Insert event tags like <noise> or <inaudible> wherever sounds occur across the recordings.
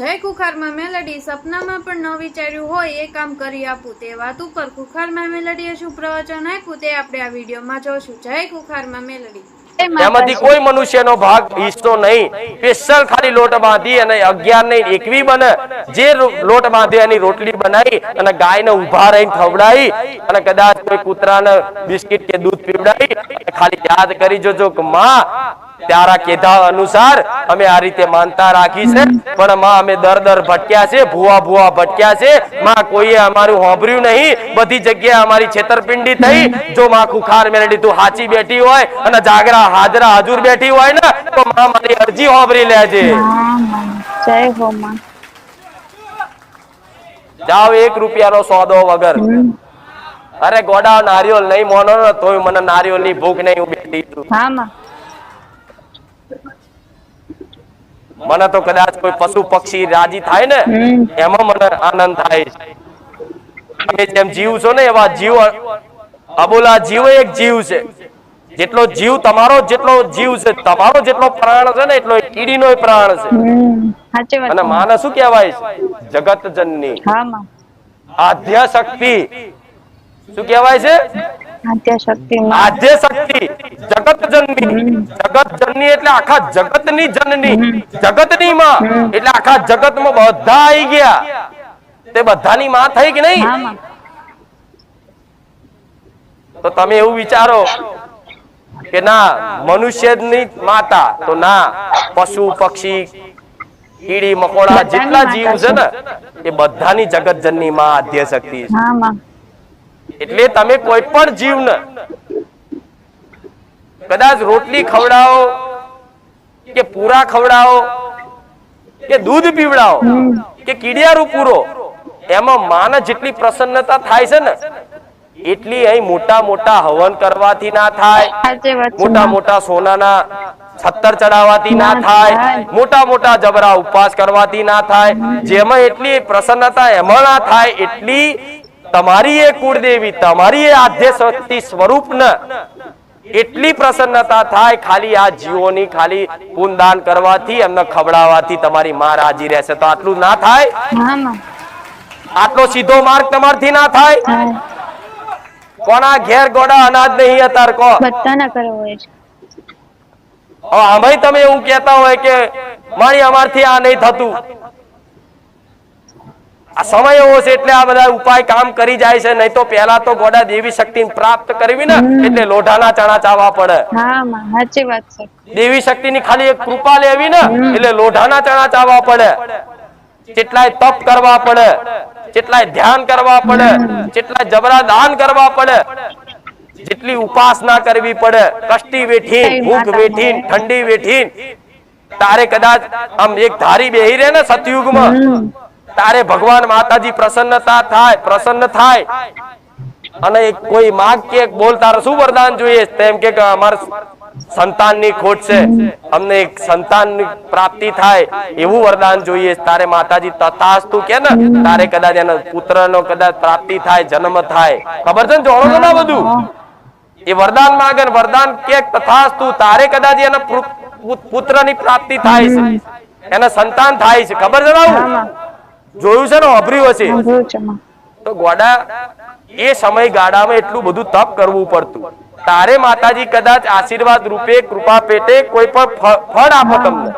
જય કુખારમાં મેલડી સપનામાં પણ ન વિચાર્યું હોય એ કામ કરી આપું તે વાત ઉપર કુખારમાં મેલડીએ શું પ્રવચન આપ્યું તે આપણે આ વિડીયોમાં જોશું. જય કુખારમાં મેલડી. એમાંથી કોઈ મનુષ્યનો ભાગ ઈચ્છતો નહીં. સ્પેશિયલ ખાલી લોટ બાંધી અને અગિયાર નહીં એકવી બને. જે લોટ બાંધી એની રોટલી બનાવી અને ગાયને ઊભા રહીને ખવડાવી અને કદાચ કોઈ કૂતરાને બિસ્કિટ કે દૂધ પીવડાવી. ખાલી યાદ કરી જોજો કે માં તારા કીધા અનુસાર અમે આ રીતે માનતા રાખી છે. પણ માં અમે દર દર ભટક્યા છે ભૂવા ભૂવા ભટક્યા છે. માં કોઈએ અમારું હોંભર્યું નહીં. બધી જગ્યાએ અમારી છેતરપિંડી થઈ. જો માં ખુખાર મેળડી તું હાચી બેઠી હોય અને જાગરા હાજરા હજુર બેઠી હોય ને તો માં મારી અરજી હોંભરી લેજે. જય હો માં. જાઓ એક રૂપિયાનો સોદો વગર. અરે ગોડા નારિયોલ નહીં મોનો તોય મને નારિયોલની ભૂખ નહીં હું બેઠી છું હા માં. મને તો કદાચ કોઈ પશુ પક્ષી રાજી થાય ને એમાં મને આનંદ થાય છે. તમે જેમ જીવ છો ને એવા જીવ અબોલા જીવ એક જીવ છે. જેટલો જીવ તમારો જેટલો જીવ છે તમારો જેટલો પ્રાણ છે ને એટલો કીડીનો પ્રાણ છે. અને માને શું કહેવાય છે? જગત જનની આધ્યા શક્તિ શું કહેવાય છે? આદ્ય શક્તિ માં આદ્ય શક્તિ જગત જનની. જગત જનની એટલે આખા જગતની જનની. જગતની માં. એટલે આખા જગતમાં બધા આવી ગયા. તે બધાની માં થઈ કે નહીં? તો તમે એવું વિચારો કે ના મનુષ્યની માતા તો ના પશુ પક્ષી કીડી મકોડા જેટલા જીવ છે ને એ બધાની જગત જનની માં આદ્ય શક્તિ છે. એટલે તમે કોઈ પણ જીવને કદાચ રોટલી ખવડાવો કે પૂરા ખવડાવો કે દૂધ પીવડાવો કે કીડિયારું પૂરો એમાં માને જેટલી પ્રસન્નતા થાય છે ને એટલી અહીં મોટા મોટા હવન કરવાથી ના થાય. મોટા મોટા સોનાના છત્તર ચડાવવાથી ના થાય. મોટા મોટા જબરા ઉપવાસ કરવાથી ના થાય. જેમાં એટલી પ્રસન્નતા એમાં ના થાય એટલી તમારી એ કુળદેવી તમારી એ આધ્યશક્તિ સ્વરૂપ એટલી પ્રસન્નતા થાય ખાલી આ જીવોની ખાલી પુનદાન કરવાથી એમને ખવડાવવાથી તમારી માં રાજી રહેશે. તો આટલું ના થાય? આટલો સીધો માર્ગ તમારથી ના થાય? કોના ઘેર ગોડા અનાજ નહીં અતાર કો? બધાના કરે હોય છે. હવે તમે એવું કહેતા હોય કે મારી અમારથી આ નહીં થતું. આ સમય એવો છે એટલે આ બધા ઉપાય કામ કરી જાય છે નહીં તો પહેલા તો ગોડા દેવી શક્તિ પ્રાપ્ત કરવી ને એટલે લોઢાના ચણા ચાવવા પડે. દેવી શક્તિ શક્તિની ખાલી એક કૃપા લેવી ને એટલે લોઢાના ચણા ચાવવા પડે. કેટલાય તપ કરવા પડે કેટલાય ધ્યાન કરવા પડે કેટલાય જબરા દાન કરવા પડે જેટલી ઉપાસના કરવી પડે કષ્ટી વેઠી ભૂખ વેઠી ઠંડી વેઠી તારે કદાચ આમ એક ધારી બેહી રહે ને સતયુગમાં તારે ભગવાન માતાજી પ્રસન્નતા થાય, પ્રસન્ન થાય. અને કોઈ માગ કે બોલ, તારે શું વરદાન જોઈએ? તેમ કે અમારે સંતાનની ખોટ છે. અમને એક સંતાન પ્રાપ્તિ થાય, એવું વરદાન જોઈએ. તારે માતાજી તથાસ્તુ કે ને? તારે કદાચ એનો પુત્રનો કદાચ પ્રાપ્તિ થાય, જન્મ થાય. ખબર છે ને? જોડો ને બધું? એ વરદાન માગે વરદાન કે તથાસ્તુ, તારે કદાચ એના પુત્રની પ્રાપ્તિ થાય છે. એના સંતાન થાય છે. ખબર છે? જોયું છે ને વાપર્યું હશે તો ગોડા એ સમયગાળામાં એટલું બધું તપ કરવું પડતું. તારે માતાજી કદાચ આશીર્વાદ રૂપે કૃપા પેટે કોઈ પણ ફળ આપો તમને.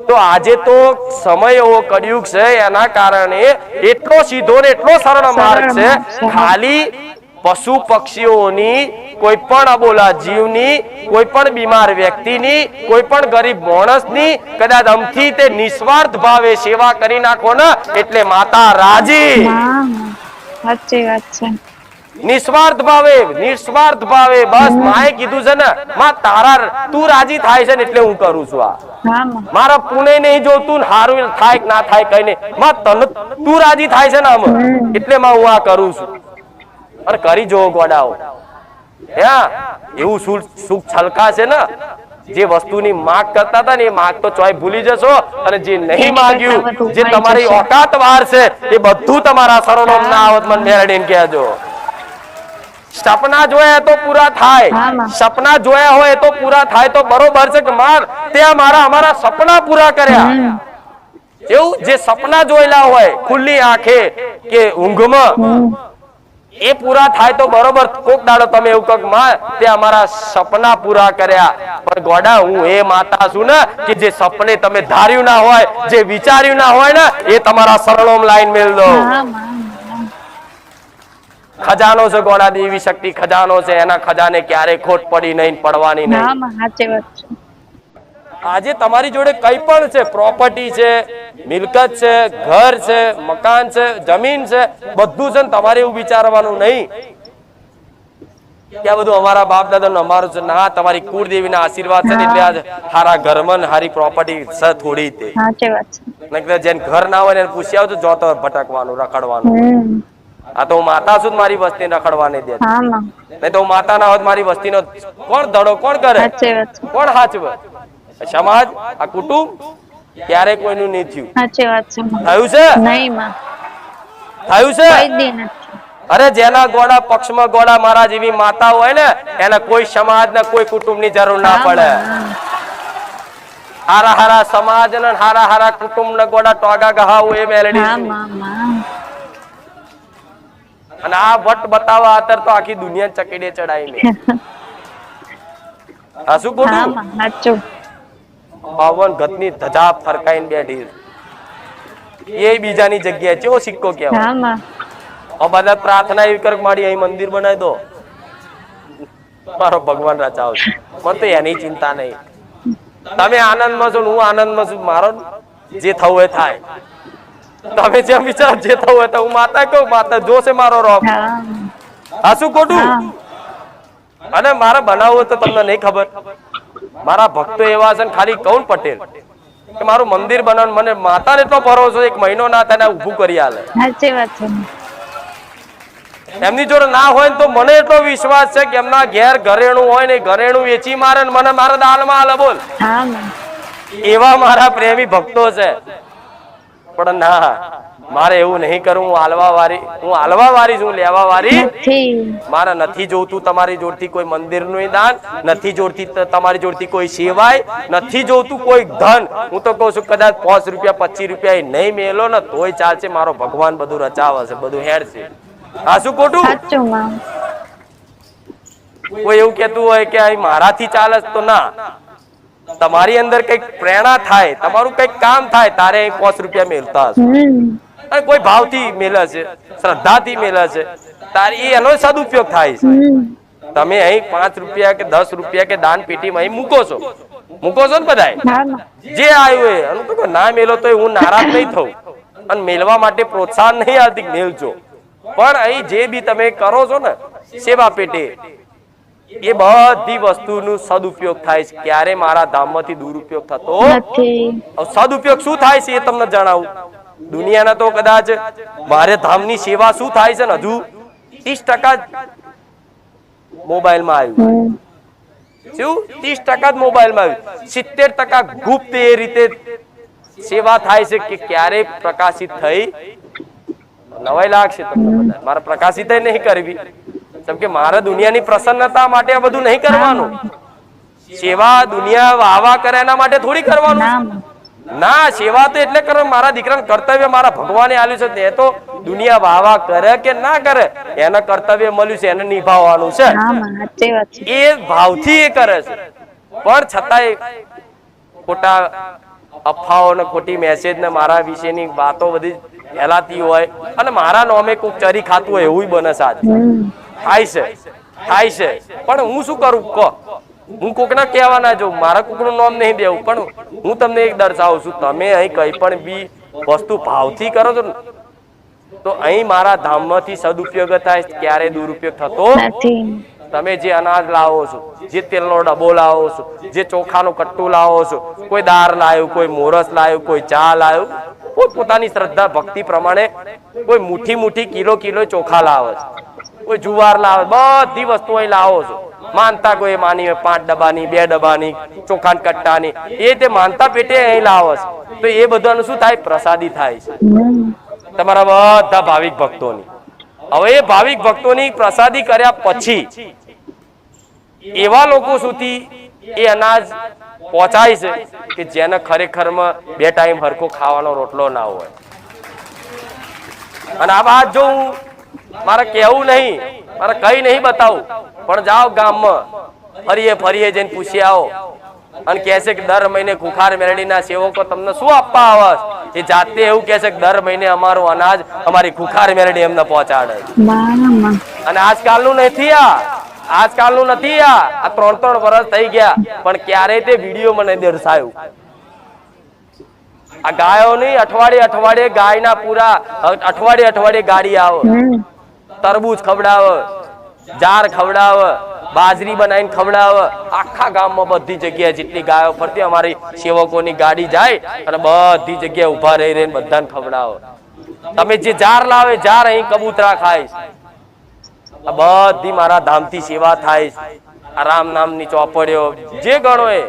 તો આજે તો સમય એવો કળિયુગ છે એના કારણે એટલો સીધો ને એટલો સરળ માર્ગ છે ખાલી પશુ પક્ષીઓની કોઈ પણ અબોલા જીવની કોઈ પણ બીમાર વ્યક્તિની કોઈ પણ ગરીબ માણસની કદાચ અમથી તે નિસ્વાર્થ ભાવે સેવા કરી નાખો ને એટલે માતા રાજી. સાચી વાત છે. નિસ્વાર્થ ભાવે નિસ્વાર્થ ભાવે બસ માએ કીધું છે ને માં તારા તું રાજી થાય છે ને એટલે હું કરું છું આ. મારા પુણે નહીં જોતું ને હારું થાય કે ના થાય કઈ નહીં. માં તને તું રાજી થાય છે ને આમ. એટલે માં હું આ કરું છું. અરે કરી જોવો ગોડાઓ. હા? એવું સુખ છલકાશે ને? જે વસ્તુની માગ કરતા હતા ને એ માગ તો ચોય ભૂલી જશો. અને જે નહીં માંગ્યું જે તમારી ઓકાત વાર છે એ બધું તમારા સરોનો ના આવત મને મેળવીને કહેજો. સપના જોયા તો પૂરા થાય. સપના જોયા હોય તો પૂરા થાય તો બરોબર છે કે માર? તે મારા અમારા સપના પૂરા કર્યા. એવું જે સપના જોયેલા હોય ખુલ્લી આંખે કે ઊંઘમાં એ પૂરા થાય તો બરોબર. કોક દાડો તમે એવું કહો માં તે અમારા સપના પૂરા કર્યા. પણ ગોડા હું એ માતા છું ને કે જે સપને તમે ધાર્યું ના હોય જે વિચાર્યું ના હોય ને એ તમારા સરળોમ લાઈન મેળ દો. ખજાનો છે ગોડા દેવી શક્તિ ખજાનો છે. એના ખજાને ક્યારે ખોટ પડી નહીં પડવાની નહીં. સાચી વાત છે. આજે તમારી જોડે કઈ પણ છે પ્રોપર્ટી છે મિલકત છે ઘર છે મકાન છે જમીન છે બધું છે તમારે એવું વિચારવાનું નહીં. ત્યાં બધું અમારા બાપ દાદા અમારું છે ના તમારી કુળદેવીના આશીર્વાદ છે એટલે આજ હારા ઘરમાં ને હારી પ્રોપર્ટી છે થોડી તે. જેને ઘર ના હોય એને પૂછી આવજો જોતો ભટકવાનું રખડવાનું. આ તો હું માતા છું મારી વસ્તી રખડવાની દે. નહીં તો માતા ના હોત મારી વસ્તી નો કોણ દડો કોણ કરે? કોણ હાચવે? સમાજ આ કુટુંબ? ક્યારે કોઈનું નહીં થયું? સાચી વાત છે થયું છે? નહીં માં. થયું છે? કોઈ દી નથી. અરે જેના ગોડા પક્ષમાં ગોડા મારા જેવી માતા હોય ને એને કોઈ સમાજ ને કોઈ કુટુંબની જરૂર ના પડે. હારા હારા સમાજ ને હારા હારા કુટુંબ ને ગોળા ટોગા ગહાવું એ મેલડી અને આ વટ બતાવવા આતર તો આખી દુનિયા ચકેડે ચડાઈ લે. <laughs> હા શું ખોટું સાચું. પવન ગતની ધજા ફરકાઈને બેઠી. એ બીજાની જગ્યાએ ચેવો સિક્કો કહેવાય? હા બધા પ્રાર્થના એવી કરક મારી અહીં મંદિર બનાવી દો. મારો ભગવાન રચાવ છે મને તો એની ચિંતા નહીં. તમે આનંદમાં છો હું આનંદમાં છું. મારો જે થવું એ થાય. તમે જેમ વિચાર જે થવું હોય તો હું માતા કહું માતા જોશે મારો રોગ. આ શું ખોટું? અને મારે બનાવવું તો તમને નહીં ખબર. મારા ભક્તો એવા છે ને ખાલી કૌન પટેલ કે મારું મંદિર બનાવ મને માતાને એટલો ભરોસો એક મહિનો ના થાય ઊભું કરી આલે. સાચી વાત છે. એમની જોડે ના હોય તો મને એટલો વિશ્વાસ છે કે એમના ઘેર ઘરેણું હોય ને ઘરેણું વેચી મારે મને મારા દાલમાં આલે બોલ. એવા મારા પ્રેમી ભક્તો છે. પણ ના મારે એવું નહીં કરવું હું હાલવા વાળી હું હાલવા વાળી છું લેવા વાળી મારે નથી જોતું તમારી જોડતી કોઈ મંદિરનું દાન નથી જોડતી તમારી જોડતી કોઈ સેવાય નથી જોતું કોઈ ધન. હું તો કહું છું કદાચ પાંચ રૂપિયા પચીસ રૂપિયા નહીં મેલો ને તોય ચાલશે મારો ભગવાન બધું રચાવે છે બધું હેડ છે આ શું ખોટું? કોઈ એવું કેતું હોય કે મારાથી ચાલે તો ના. તમારી અંદર કંઈક પ્રેરણા થાય તમારું કંઈક કામ થાય તારે પાંચ રૂપિયા મેળતા હશે. અને કોઈ ભાવથી મેલે છે શ્રદ્ધાથી મેલે છે તારી એનો સદુપયોગ થાય છે. તમે અહીં પાંચ રૂપિયા કે દસ રૂપિયા કે દાન પેટીમાં અહીં મૂકો છો. મૂકો છો ને બધા જે આવ્યું એ ના મેલો તો હું નારાજ નહીં થઉં. અને મેલવા માટે પ્રોત્સાહન નહીં આવતી મેળજો પણ અહીં જે બી તમે કરો છો ને સેવા પેટે એ બધી વસ્તુનું સદુપયોગ થાય છે. ક્યારે મારા ધામમાંથી દુરુપયોગ થતો? નથી. સદુપયોગ શું થાય છે એ તમને જણાવું. દુનિયાના તો કદાચ મારે ધામની સેવા શું થાય છે ને હજુ? ત્રીસ ટકા મોબાઈલમાં આવ્યું શું? ત્રીસ ટકા જ મોબાઈલમાં આવ્યું. સિત્તેર ટકા ગુપ્ત એ રીતે સેવા થાય છે કે ક્યારે પ્રકાશિત થઈ? નવાઈ લાગશે તમને બધા મારે પ્રકાશિત નહીં કરવી. કેમ કે મારે દુનિયાની પ્રસન્નતા માટે આ બધું નહીં કરવાનું. સેવા દુનિયા વાવા કરે એના માટે થોડી કરવાનું. ના. સેવા તો એટલે કરો મારા દીકરાનું કર્તવ્ય મારા ભગવાને આલ્યું છે. એ તો દુનિયા વાવા કરે કે ના કરે એના કર્તવ્ય મળ્યું છે એને નિભાવવાનું છે. એ ભાવથી એ કરે છે. પણ છતાંય ખોટા અફવાઓ ને ખોટી મેસેજ ને મારા વિશેની વાતો બધી ફેલાતી હોય. અને મારા નોમે કોઈક ચરી ખાતું હોય એવું બને સાચ થાય છે થાય છે. પણ હું શું કરું? કહો હું કોકના કહેવાના જો મારા કોકનું નામ નહીં દેવું પણ હું તમને એક દર્શાવું છું. તમે અહીં કઈ પણ બી વસ્તુ ભાવથી કરો છો તો અહીં મારા ધામમાંથી સદુપયોગ થાય ક્યારે દુરુપયોગ થતો તમે જે અનાજ લાવો છો જે તેલનો ડબ્બો લાવો છો જે ચોખાનું કટ્ટું લાવો છો કોઈ દાળ લાવ્યું કોઈ મોરસ લાવ્યું કોઈ ચા લાવ્યું કોઈ પોતાની શ્રદ્ધા ભક્તિ પ્રમાણે કોઈ મુઠ્ઠી મુઠ્ઠી કિલો કિલો ચોખા લાવે છે. કોઈ જુવાર લાવે, બધી વસ્તુ અહીં લાવો છો. માનતા કોઈ માની પાંચ ડબ્બાની, બે ડબ્બાની ચોખા કટ્ટાની, એ તે માનતા પેટે અહીં લાવો તો એ બધાનું શું થાય? પ્રસાદી થાય છે. તમારા બધા ભાવિક ભક્તોની. હવે એ ભાવિક ભક્તોની પ્રસાદી કર્યા પછી એવા લોકો સુધી એ અનાજ પહોંચાય છે કે જેને ખરેખરમાં બે ટાઈમ હરખો ખાવાનો રોટલો ના હોય. અને આ વાત જો હું મારે કેવું નહીં મારે કઈ નહીં બતાવું. પણ જાઓ ગામમાં ફરીએ ફરીએ જઈને પૂછી આવો. અને કહે છે કે દર મહિને કુખાર મેરડીના સેવકો તમને શું આપવા આવે એ જાતે એવું કહે છે કે દર મહિને અમારું અનાજ અમારી કુખાર મેરડી એમને પહોંચાડે અને આજકાલ આજકાલનું નથી આ. આજકાલનું નથી આ. આ ત્રણ ત્રણ વર્ષ થઈ ગયા. પણ ક્યારેય તે વીડિયો મને દર્શાયું આ ગાયો નહીં અઠવાડિયે અઠવાડિયે ગાયના પૂરા અઠવાડિયે અઠવાડિયે ગાડી આવે. તરબૂચ ખવડાવ, જાર ખવડાવ, બાજરી બનાવીને ખવડાવ. આખા ગામમાં બધી જગ્યાએ જેટલી ગાયો ફરતી અમારી સેવકોની ગાડી જાય અને બધી જગ્યાએ ઊભા રહી રહીને બધાને ખવડાવ. તમે જે જાર લાવે, જાર અહીં કબૂતરા ખાય બધી મારા ધામથી સેવા થાય. આ રામ નામની ચોપડીઓ, જે ગણો એ.